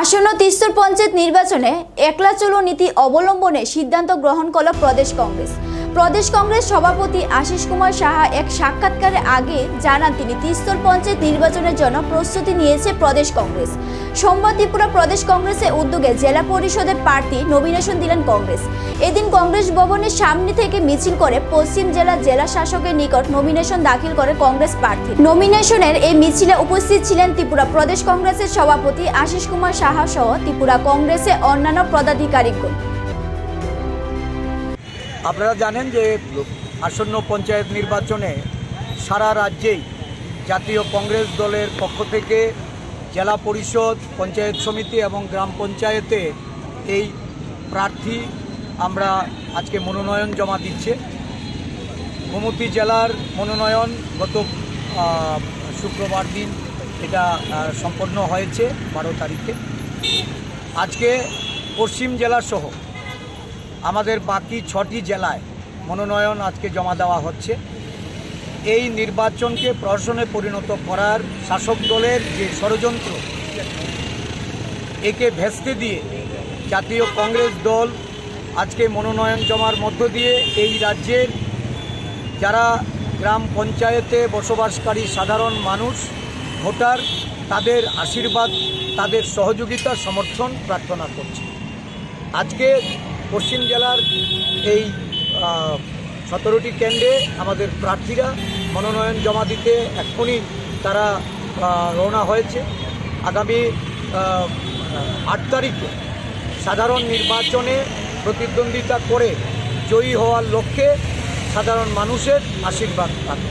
আসন্ন তিস্তর পঞ্চায়েত নির্বাচনে একলা চলো নীতি অবলম্বনে সিদ্ধান্ত গ্রহণ করল প্রদেশ কংগ্রেস। প্রদেশ কংগ্রেস সভাপতি আশিস কুমার সাহা এক সাক্ষাৎকারে আগে জানান, তিনি তিস্তর পঞ্চায়েত নির্বাচনের জন্য প্রস্তুতি নিয়েছে প্রদেশ কংগ্রেস। সোমবার ত্রিপুরা প্রদেশ কংগ্রেসের উদ্যোগে জেলা পরিষদের প্রার্থী নমিনেশন দিলেন কংগ্রেস। এদিন কংগ্রেস ভবনের সামনে থেকে মিছিল করে পশ্চিম জেলা জেলা শাসকের নিকট নমিনেশন দাখিল করে কংগ্রেস প্রার্থী। নমিনেশনের এই মিছিলে উপস্থিত ছিলেন ত্রিপুরা প্রদেশ কংগ্রেসের সভাপতি আশিস কুমার সাহা সহ ত্রিপুরা কংগ্রেসের অন্যান্য পদাধিকারীগণ। আপনারা জানেন যে আসন্ন পঞ্চায়েত নির্বাচনে সারা রাজ্যেই জাতীয় কংগ্রেস দলের পক্ষ থেকে জেলা পরিষদ, পঞ্চায়েত সমিতি এবং গ্রাম পঞ্চায়েতে এই প্রার্থী আমরা আজকে মনোনয়ন জমা দিচ্ছে। গোমতী জেলার মনোনয়ন গত শুক্রবার দিন এটা সম্পন্ন হয়েছে বারো তারিখে। আজকে পশ্চিম জেলা সহ আমাদের বাকি ছটি জেলায় মনোনয়ন আজকে জমা দেওয়া হচ্ছে। এই নির্বাচনকে প্রহসনে পরিণত করার শাসক দলের যে ষড়যন্ত্র, একে ভেস্তে দিয়ে জাতীয় কংগ্রেস দল আজকে মনোনয়ন জমার মধ্য দিয়ে এই রাজ্যের যারা গ্রাম পঞ্চায়েতে বসবাসকারী সাধারণ মানুষ, ভোটার, তাদের আশীর্বাদ, তাদের সহযোগিতা, সমর্থন প্রার্থনা করছে। আজকে পশ্চিম জেলার এই সতেরোটি কেন্দ্রে আমাদের প্রার্থীরা মনোনয়ন জমা দিতে এক্ষুনি তারা রওনা হয়েছে। আগামী আট তারিখে সাধারণ নির্বাচনে প্রতিদ্বন্দ্বিতা করে জয়ী হওয়ার লক্ষ্যে সাধারণ মানুষের আশীর্বাদ পাবে।